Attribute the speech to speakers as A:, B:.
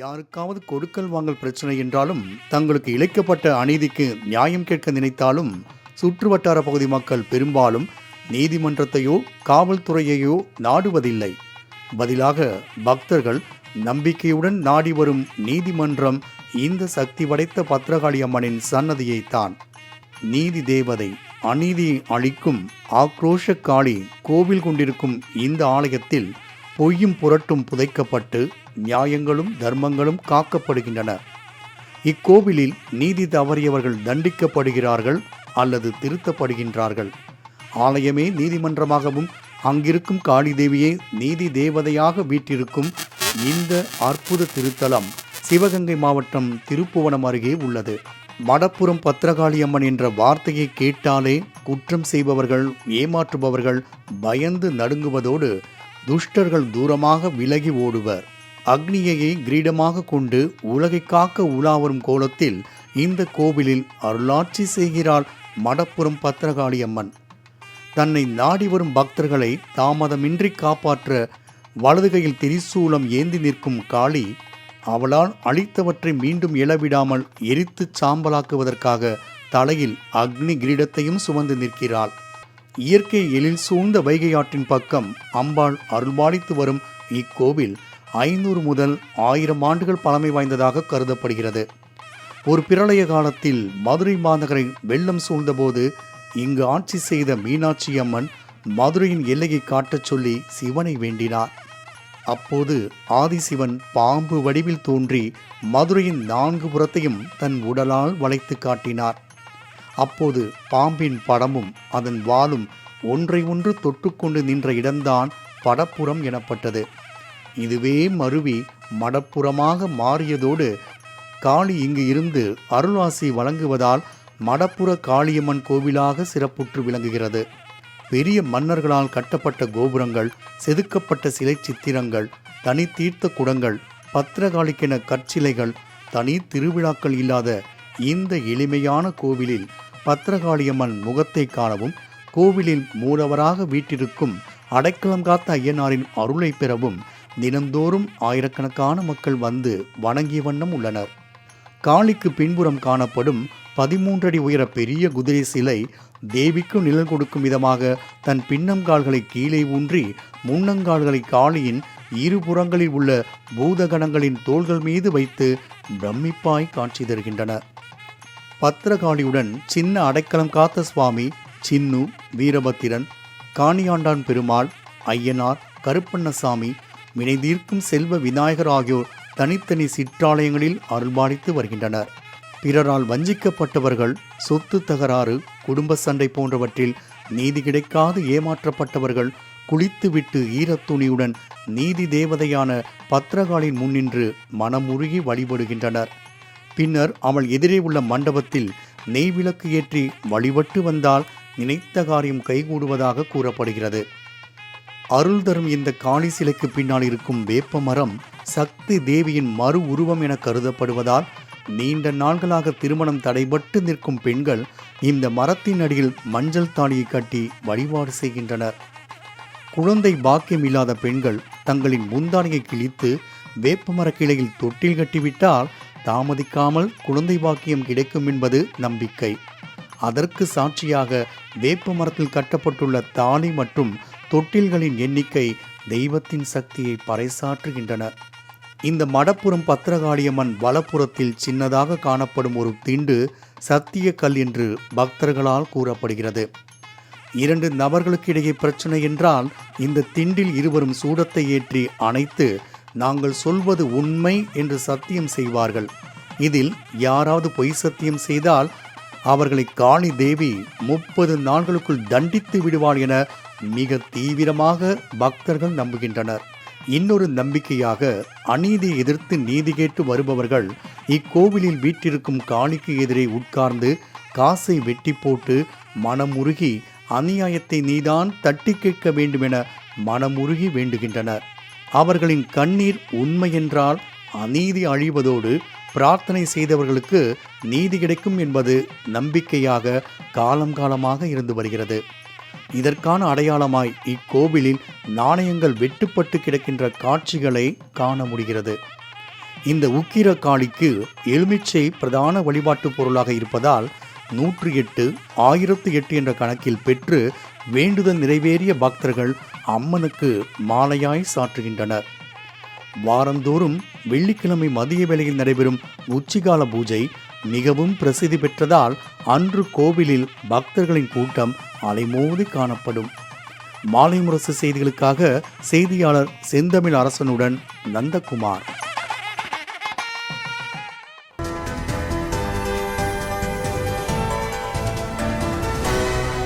A: யாருக்காவது கொடுக்கல் வாங்கல் பிரச்சனை என்றாலும் தங்களுக்கு இழைக்கப்பட்ட அநீதிக்கு நியாயம் கேட்க நினைத்தாலும் சுற்றுவட்டார பகுதி மக்கள் பெரும்பாலும் நீதிமன்றத்தையோ காவல்துறையையோ நாடுவதில்லை. பதிலாக பக்தர்கள் நம்பிக்கையுடன் நாடி வரும் நீதிமன்றம் இந்த சக்தி படைத்த பத்திரகாளி அம்மனின் சன்னதியைத்தான். நீதி தேவதை அநீதி அளிக்கும் ஆக்ரோஷ காளி கோவில் கொண்டிருக்கும் இந்த ஆலயத்தில் பொய்யும் புரட்டும் புதைக்கப்பட்டு நியாயங்களும் தர்மங்களும் காக்கப்படுகின்றன. இக்கோவிலில் நீதி தவறியவர்கள் தண்டிக்கப்படுகிறார்கள் அல்லது திருத்தப்படுகின்றார்கள். ஆலயமே நீதிமன்றமாகவும் அங்கிருக்கும் காளிதேவியே நீதி தேவதையாக வீற்றிருக்கும் இந்த அற்புத திருத்தலம் சிவகங்கை மாவட்டம் திருப்புவனம் அருகே உள்ளது. மடப்புறம் பத்திரகாளியம்மன் என்ற வார்த்தையை கேட்டாலே குற்றம் செய்பவர்கள் ஏமாற்றுபவர்கள் பயந்து நடுங்குவதோடு துஷ்டர்கள் தூரமாக விலகி ஓடுவர். அக்னியையை கிரீடமாக கொண்டு உலகை காக்க உலாவரும் கோலத்தில் இந்த கோவிலில் அருளாட்சி செய்கிறாள் மடப்புறம் பத்திரகாளி அம்மன் தன்னை நாடி வரும் பக்தர்களை தாமதமின்றி காப்பாற்ற வலதுகையில் திரிசூலம் ஏந்தி நிற்கும் காளி அவளால் அழித்தவற்றை மீண்டும் எழவிடாமல் எரித்து சாம்பலாக்குவதற்காக தலையில் அக்னி கிரீடத்தையும் சுமந்து நிற்கிறாள். இயற்கை எழில் சூழ்ந்த வைகை ஆற்றின் பக்கம் அம்பாள் அருள்பாலித்து வரும் இக்கோவில் ஐநூறு முதல் ஆயிரம் ஆண்டுகள் பழமை வாய்ந்ததாக கருதப்படுகிறது. ஒரு பிரளய காலத்தில் மதுரை மாநகரை வெள்ளம் சூழ்ந்தபோது இங்கு ஆட்சி செய்த மீனாட்சி அம்மன் மதுரையின் எல்லையை காட்டச் சொல்லி சிவனை வேண்டினார். அப்போது ஆதிசிவன் பாம்பு வடிவில் தோன்றி மதுரையின் நான்கு புறத்தையும் தன் உடலால் வளைத்து காட்டினார். அப்போது பாம்பின் படமும் அதன் வாலும் ஒன்றை ஒன்று தொட்டுக்கொண்டு நின்ற இடம்தான் படப்புறம் எனப்பட்டது. இதுவே மருவி மடப்புறமாக மாறியதோடு காளி இங்கு இருந்து அருள்வாசி வழங்குவதால் மடப்புற காளியம்மன் கோவிலாக சிறப்புற்று விளங்குகிறது. பெரிய மன்னர்களால் கட்டப்பட்ட கோபுரங்கள் செதுக்கப்பட்ட சிலை சித்திரங்கள் தனி தீர்த்த குடங்கள் பத்திரகாளிக்கென கற்சிலைகள் தனி திருவிழாக்கள் இல்லாத இந்த எளிமையான கோவிலில் பத்திரகாளியம்மன் முகத்தை காணவும் கோவிலின் மூலவராக வீட்டிருக்கும் அடைக்கலம் காத்த ஐயனாரின் அருளை பெறவும் தினந்தோறும் ஆயிரக்கணக்கான மக்கள் வந்து வணங்கிய வண்ணம் உள்ளனர். காளிக்கு பின்புறம் காணப்படும் பதிமூன்றடி உயர பெரிய குதிரை சிலை தேவிக்கு நிழல் கொடுக்கும் விதமாக தன் பின்னங்கால்களை கீழே ஊன்றி முன்னங்கால்களை காளியின் இருபுறங்களில் உள்ள பூதகணங்களின் தோள்கள் மீது வைத்து பிரமிப்பாய் காட்சி தருகின்றன. பத்திரகாளியுடன் சின்ன அடைக்கலம் காத்த சுவாமி சின்னு வீரபத்திரன் காணியாண்டான் பெருமாள் ஐயனார் கருப்பண்ணசாமி வினைதீர்க்கும் செல்வ விநாயகர் ஆகியோர் தனித்தனி சிற்றாலயங்களில் அருள்பாலித்து வருகின்றனர். பிறரால் வஞ்சிக்கப்பட்டவர்கள் சொத்து தகராறு குடும்ப சண்டை போன்றவற்றில் நீதி கிடைக்காது ஏமாற்றப்பட்டவர்கள் குளித்துவிட்டு ஈரத்துணியுடன் நீதி தேவதையான பத்திரகாளின் முன்னின்று மனமுருகி வழிபடுகின்றனர். பின்னர் அவள் எதிரே உள்ள மண்டபத்தில் நெய் விளக்கு ஏற்றி வழிபட்டு வந்தால் நினைத்த காரியம் கைகூடுவதாக கூறப்படுகிறது. அருள் தரும் இந்த காளி சிலைக்கு பின்னால் இருக்கும் வேப்ப மரம் சக்தி தேவியின் மறு உருவம் என கருதப்படுவதால் நீண்ட நாள்களாக திருமணம் தடைபட்டு நிற்கும் பெண்கள் இந்த மரத்தின் அடியில் மஞ்சள் தாலியை கட்டி வழிபாடு செய்கின்றனர். குழந்தை பாக்கியம் இல்லாத பெண்கள் தங்களின் முந்தானையை கிழித்து வேப்பமர கிளையில் தொட்டில் கட்டிவிட்டால் தாமதிக்காமல் குழந்தை பாக்கியம் கிடைக்கும் என்பது நம்பிக்கை. அதற்கு சாட்சியாக வேப்ப மரத்தில் கட்டப்பட்டுள்ள தாலி மற்றும் தொட்டில்களின் எண்ணிக்கை தெய்வத்தின் சக்தியை பறைசாற்றுகின்றன. இந்த மடப்புறம் பத்திரகாளியம்மன் வலப்புறத்தில் சின்னதாக காணப்படும் ஒரு திண்டு சத்திய கல் என்று பக்தர்களால் கூறப்படுகிறது. இரண்டு நபர்களுக்கிடையே பிரச்சனை என்றால் இந்த திண்டில் இருவரும் சூடத்தை ஏற்றி அணைத்து நாங்கள் சொல்வது உண்மை என்று சத்தியம் செய்வார்கள். இதில் யாராவது பொய் சத்தியம் செய்தால் அவர்களை காளி தேவி முப்பது நாட்களுக்குள் தண்டித்து விடுவாள் என மிக தீவிரமாக பக்தர்கள் நம்புகின்றனர். இன்னொரு நம்பிக்கையாக அநீதியை எதிர்த்து நீதி கேட்டு வருபவர்கள் இக்கோவிலில் வீட்டிருக்கும் காளிக்கு எதிரே உட்கார்ந்து காசை வெட்டி போட்டு மனமுருகி அநியாயத்தை நீதான் தட்டி கேட்க வேண்டுமென மனமுருகி வேண்டுகின்றனர். அவர்களின் கண்ணீர் உண்மை என்றால் அநீதி அழிவதோடு பிரார்த்தனை செய்தவர்களுக்கு நீதி கிடைக்கும் என்பது நம்பிக்கையாக காலம் காலமாக இருந்து வருகிறது. இதற்கான அடையாளமாய் இக்கோவிலில் நாணயங்கள் வெட்டுப்பட்டு கிடக்கின்ற காட்சிகளை காண முடிகிறது. இந்த உக்கிர காளிக்கு எலுமிச்சை பிரதான வழிபாட்டு பொருளாக இருப்பதால் நூற்றி எட்டு ஆயிரத்து எட்டு என்ற கணக்கில் பெற்று வேண்டுதல் நிறைவேறிய பக்தர்கள் அம்மனுக்கு மாலையாய் சாற்றுகின்றனர். வாரந்தோறும் வெள்ளிக்கிழமை மதிய வேளையில் நடைபெறும் உச்சிகால பூஜை மிகவும் பிரசித்தி பெற்றதால் அன்று கோவிலில் பக்தர்களின் கூட்டம் அலைமோதி காணப்படும். மாலை முரசு செய்திகளுக்காக செய்தியாளர் செந்தமிழ் அரசனுடன் நந்தகுமார்.